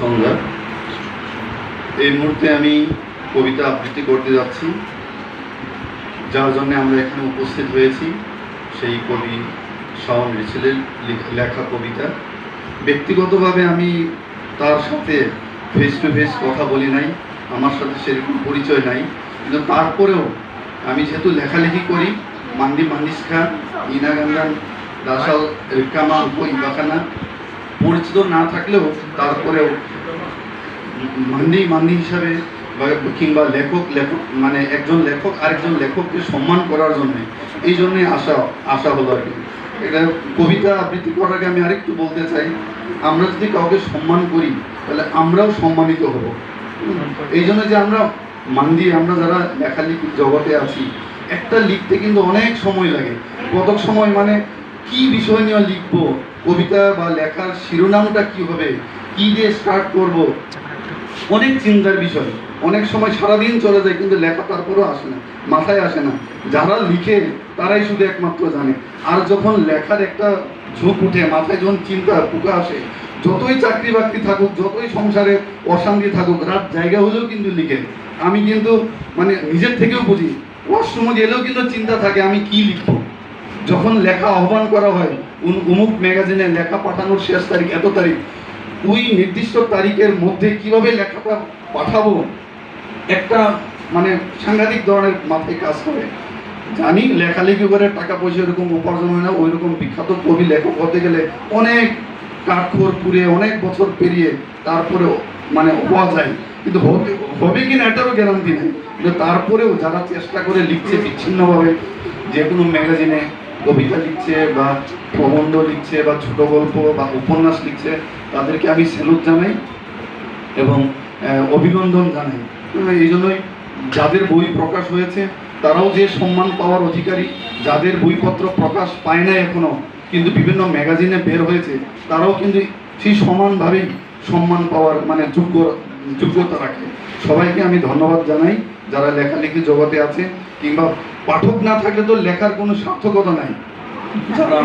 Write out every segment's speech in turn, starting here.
সন্ধ্যা এই মুহূর্তে আমি কবিতা আবৃত্তি করতে যাচ্ছি। যার জন্য আমরা এখানে উপস্থিত হয়েছি সেই কবি শাওন রিচেলের লেখ- কবিতা। ব্যক্তিগতভাবে আমি তার সাথে ফেস টু ফেস কথা বলি নাই, আমার সাথে সেরকম পরিচয় নাই। কিন্তু তারপরেও আমি যেহেতু লেখালেখি করি মান্দি মান্দিস্কা ইনাগান্দান দাসাল রিকামা উপ ইবাখানা পরিচিত না থাকলেও তারপরেও মান্দি মান্দি হিসাবে কিংবা লেখক লেখক মানে একজন লেখক আরেকজন লেখককে সম্মান করার জন্য এই জন্যে আশা আশা হলো আর কি। এটা কবিতা আবৃত্তি করার আগে আমি আরেকটু বলতে চাই, আমরা যদি কাউকে সম্মান করি, তাহলে আমরাও সম্মানিত হব। এই জন্য যে আমরা মান্দি আমরা যারা লেখালেখির জগতে আছি, একটা লিখতে কিন্তু অনেক সময় লাগে। কত সময় মানে কি বিষয় নিয়ে লিখব কবিতা বা লেখার শিরোনামটা কি হবে? কি দিয়ে স্টার্ট করব? অনেক চিন্তার বিষয়। অনেক সময় সারাদিন চলে যায়, কিন্তু লেখা তারপরেও আসে না, মাথায় আসে না। যারা লিখে, তারাই শুধু একমাত্র জানে। আর যখন লেখার একটা ঝোঁক উঠে, মাথায় যখন চিন্তা, পোকা আসে, যতই চাকরি বাকরি থাকুক, যতই সংসারে অশান্তি থাকুক, রাত জায়গা হলেও কিন্তু লিখে। আমি কিন্তু মানে নিজের থেকেও বুঝি। ওয়াশরুমে গেলেও কিন্তু চিন্তা থাকে, আমি কি লিখব? যখন লেখা আহ্বান করা হয় উমুক ম্যাগাজিনে লেখা পাঠানোর শেষ তারিখ, এত তারিখ, ওই নির্দিষ্ট তারিখের মধ্যে কীভাবে লেখাটা পাঠাবো? একটা মানে সাংঘাতিক ধরনের মাথায় কাজ করে। জানি লেখালেখি করে টাকা পয়সা এরকম উপার্জন হয় না ওই রকম বিখ্যাত কবি, লেখক হতে গেলে অনেক কাঠখোর পুড়ে, অনেক বছর পেরিয়ে তারপরেও মানে হওয়া যায়। কিন্তু হবে হবে কিনা এটারও গ্যারান্টি নেই। কিন্তু তারপরেও যারা চেষ্টা করে লিখছে বিচ্ছিন্নভাবে, যে কোনো ম্যাগাজিনে কবিতা লিখছে বা প্রবন্ধ লিখছে বা ছোট গল্প বা উপন্যাস লিখছে, তাদেরকে আমি স্যালুট জানাই এবং অভিনন্দন জানাই। এই জন্যই যাদের বই প্রকাশ হয়েছে, তারাও যে সম্মান পাওয়ার অধিকারী, যাদের বইপত্র প্রকাশ পায় না এখনও কিন্তু বিভিন্ন ম্যাগাজিনে বের হয়েছে, তারাও কিন্তু সেই সমানভাবেই সম্মান পাওয়ার মানে যোগ্য, যোগ্যতা রাখে। সবাইকে আমি ধন্যবাদ জানাই, যারা লেখালেখি জগতে আছে কিংবা পাঠক না থাকলে তো লেখার কোনো সার্থকতা নাই। যারা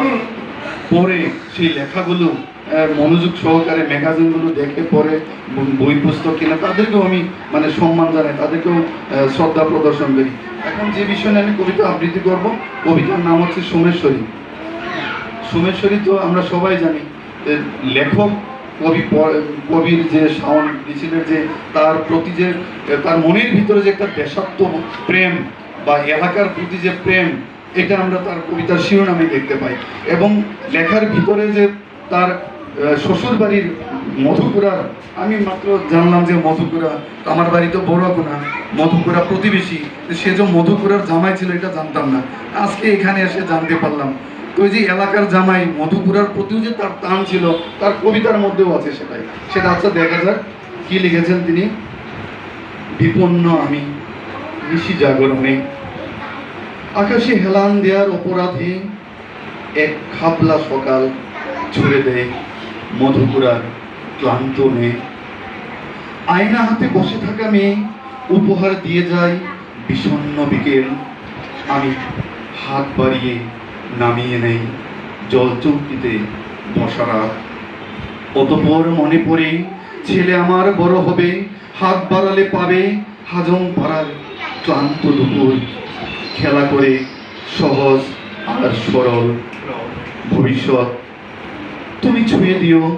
পড়ে সেই লেখাগুলো মনোযোগ সহকারে ম্যাগাজিনগুলো দেখে ব- বই পুস্তক কিনা, তাদেরকেও আমি মানে সম্মান জানাই, তাদেরকেও শ্রদ্ধা প্রদর্শন করি। এখন যে বিষয় আমি কবিতা আবৃত্তি করব, কবিতার নাম হচ্ছে সোমেশ্বরী। সোমেশ্বরী তো আমরা সবাই জানি লেখক, কবি কবির যে শাওন মিছিলের যে তার প্রতি যে, তার মনের ভিতরে যে একটা দেশাত্ম প্রেম বা এলাকার প্রতি যে প্রেম, এটা আমরা তার কবিতার শিরোনামে দেখতে পাই। এবং লেখার ভিতরে যে তার শ্বশুর বাড়ির মধুপুরার আমি মাত্র জানলাম যে মধুপুরা, আমার বাড়ি তো বড়কুনা মধুপুরা প্রতিবেশী সে যে মধুপুরার জামাই ছিল, এটা জানতাম না। আজকে এখানে এসে জানতে পারলাম। তো যে এলাকার জামাই, মধুপুরার প্রতিও যে তার টান ছিল, তার কবিতার মধ্যেও আছে সেটাই। সেটা আচ্ছা দেখা যাক, কি লিখেছেন তিনি? বিপন্ন আমি। নিশি জাগরণে আকাশে হেলান দেওয়ার অপরাধে এক খাবলা সকাল ছুড়ে দেয় মধুপুরার ক্লান্ত মেয়ে। আয়না হাতে বসে থাকা মেয়ে উপহার দিয়ে যায় বিষণ্ণ বিকেল। আমি হাত বাড়িয়ে নামিয়ে নেই জল চৌকিতে বসারা অতপর মনে পড়ে, ছেলে আমার বড় হবে, হাত বাড়ালে পাবে হাজং পাড়ার ক্লান্ত দুপুর, খেলা করে সহজ আর সরল। ভবিষ্যৎ তুমি ছুঁয়ে দিও।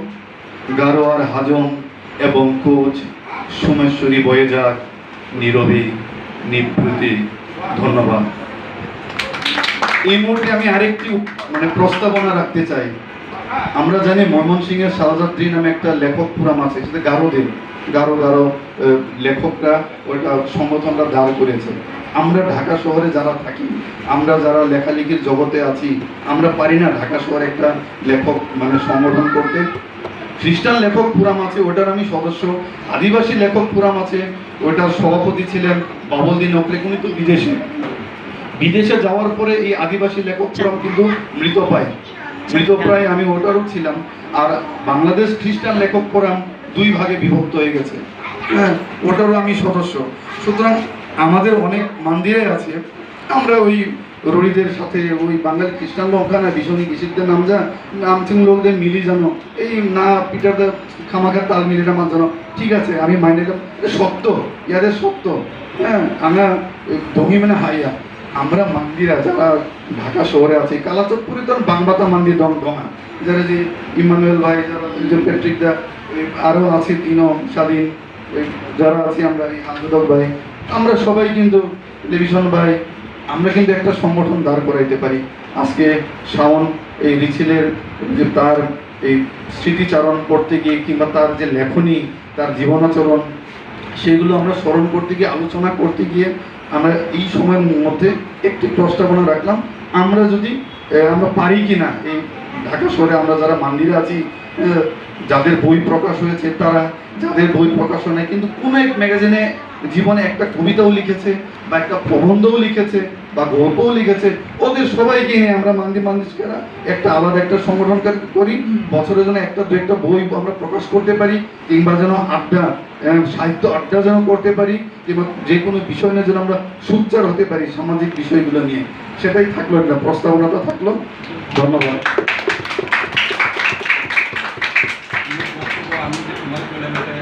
গারো আর হাজং এবং কোচ সোমেশ্বরী বয়ে যাক নীরবে নিভৃতে। ধন্যবাদ। এই মুহূর্তে আমি আরেকটি মানে প্রস্তাবনা রাখতে চাই। আমরা জানি ময়মনসিংহের শাহজাদ্রি নামে একটা লেখক পুরাম আছে, সেটা গারোদের গারো গারো লেখকরা ওইটা সংগঠনটা দাঁড় করেছে। আমরা ঢাকা শহরে যারা থাকি, আমরা যারা লেখালেখির জগতে আছি, আমরা পারি না ঢাকা শহরে একটা লেখক মানে সংগঠন করতে। খ্রিস্টান লেখক পুরাম আছে, ওটার আমি সদস্য। আদিবাসী লেখক পুরাম আছে, ওটার সভাপতি ছিলেন বাবলদিন নকলে উনি তো বিদেশে। বিদেশে যাওয়ার পরে এই আদিবাসী লেখক ফোরাম কিন্তু মৃত পায়। মৃতপ্রায় আমি ওটারও ছিলাম। আর বাংলাদেশ খ্রিস্টান লেখক ফোরাম দুই ভাগে বিভক্ত হয়ে গেছে। হ্যাঁ ওটারও আমি সদস্য। সুতরাং আমাদের অনেক মন্দিরে আছে। আমরা ওই রড়িদের সাথে ওই বাঙালি খ্রিস্টান ওখানে ভীষণ কৃষিকদের নাম যা নামচিং লোকদের মিলি জানো এই না পিটারদের খামাখার তাল মিলিটা মান জানো ঠিক আছে, আমি মাইনে সত্য, ইয়াদের সত্য। হ্যাঁ আমরা দমি মানে হাইয়া। আমরা মন্দিরা যারা ঢাকা শহরে আছি, কালাচকপুরে তো বাংবাতা মন্দির ডং ডঙা যারা যে ইমানুয়েল ভাই, যারা দুজন প্যাট্রিক দা আরও আছে তিনও স্বাধীন যারা আছি আমরা, এই আন্দোলক ভাই। আমরা সবাই কিন্তু টেলিভিশন ভাই, আমরা কিন্তু একটা সংগঠন দাঁড় করাইতে পারি। আজকে শাওন এই রিচিলের যে তার এই স্মৃতিচারণ করতে গিয়ে কিংবা তার যে লেখনী, তার জীবনাচরণ, সেগুলো আমরা স্মরণ করতে গিয়ে, আলোচনা করতে গিয়ে আমরা এই সময়ের মধ্যে একটি প্রস্তাবনা রাখলাম। আমরা যদি আমরা পারি কি না এই ঢাকা শহরে আমরা যারা মন্দিরে আছি যাদের বই প্রকাশ হয়েছে, তারা যাদের বই প্রকাশ হয় কিন্তু কোনো এক ম্যাগাজিনে জীবনে একটা কবিতাও লিখেছে বা একটা প্রবন্ধও লিখেছে। বা গল্পও লিখেছে। ওদের সবাইকে নিয়ে আমরা মান্দি মানুষকেরা একটা আলাদা একটা সংগঠন করি বছরে যেন একটা দু একটা বই আমরা প্রকাশ করতে পারি, কিংবা যেন আড্ডা সাহিত্য আড্ডা যেন করতে পারি, কিংবা যে কোনো বিষয় নিয়ে যেন আমরা সুচ্চার হতে পারি সামাজিক বিষয়গুলো নিয়ে। সেটাই থাকল একটা প্রস্তাবনাটা থাকল। ধন্যবাদ।